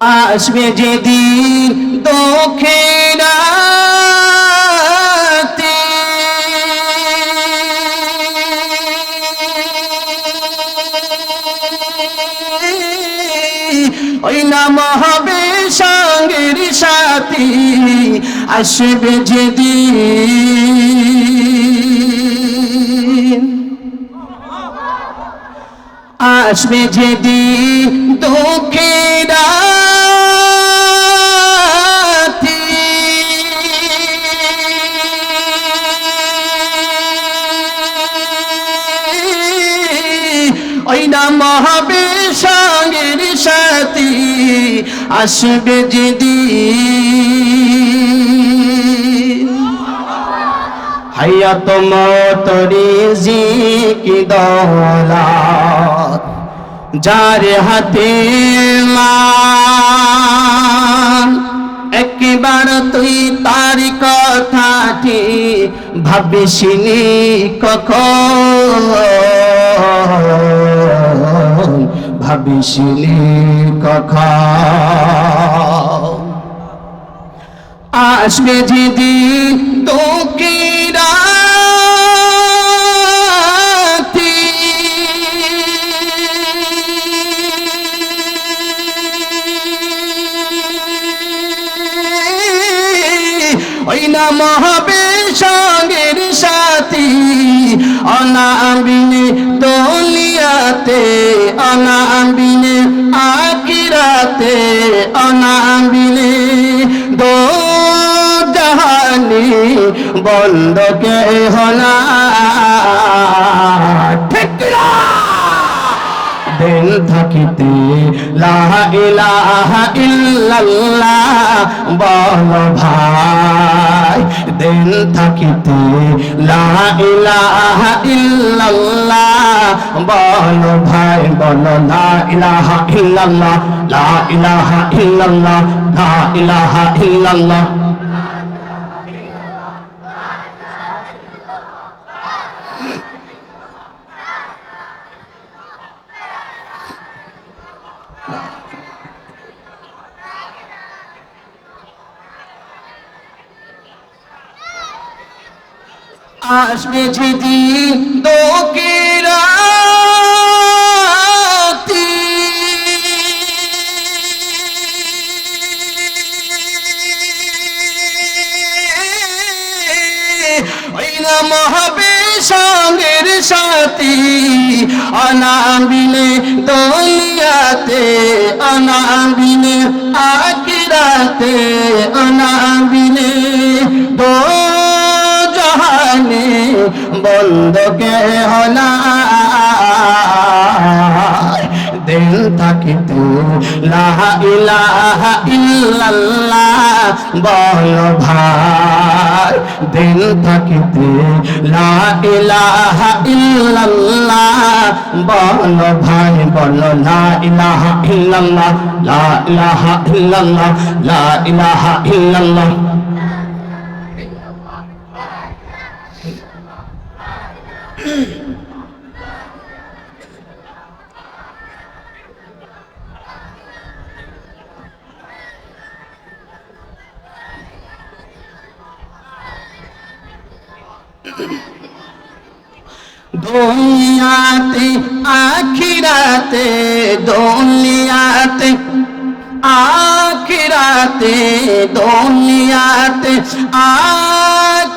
আসবে যেদিন দক্ষিণাতে ওই নাম হবে সঙ্গের সাথী আসবে যেদিন আসবে যেদিন দুঃখের। ওই নাম হবে সঙ্গের সাথী আসবে যেদিন হায়াত মতরি কি দৌলত যার হাতে মাল একবার তুই তার কথাটি ভাবিসিনি কখন? ভাবিসিনি কখন? আসবে যেদিন ওই নাম হবে সঙ্গের সাথী অনাবিনে দলিয়াতে অনাবিনে আকিরাতে অনাবিনে দো জাহানি বন্ধ কে হলা দিন থাকিতে। লা ইলাহা ইল্লাল্লাহ বল ভাই, দিন থাকিতে। বল ভাই, বল লা ইলাহা ইল্লাল্লাহ, লা ইলাহা ইল্লাল্লাহ। আসবে যেদিন তোকে রাতি। ওই নাম হবে সঙ্গের সাথী অনাবিলে দলিয়াতে অনাবিলে আকিরাতে অনাবিলে জাহানে বন্ধ কে হলা দিল থাকিতে লা ইলাহা ইল্লাল্লাহ, বল ভাই। দিল থাকিতে লা ইলাহা ইল্লাল্লাহ, বল ভাই। বল লা ইলাহা ইল্লাল্লাহ, লা ইলাহা ইল্লাল্লাহ, লা ইলাহা ইল্লাল্লাহ। দুনিয়াতে আখিরাতে দুনিয়াতে আখিরাতে দুনিয়াতে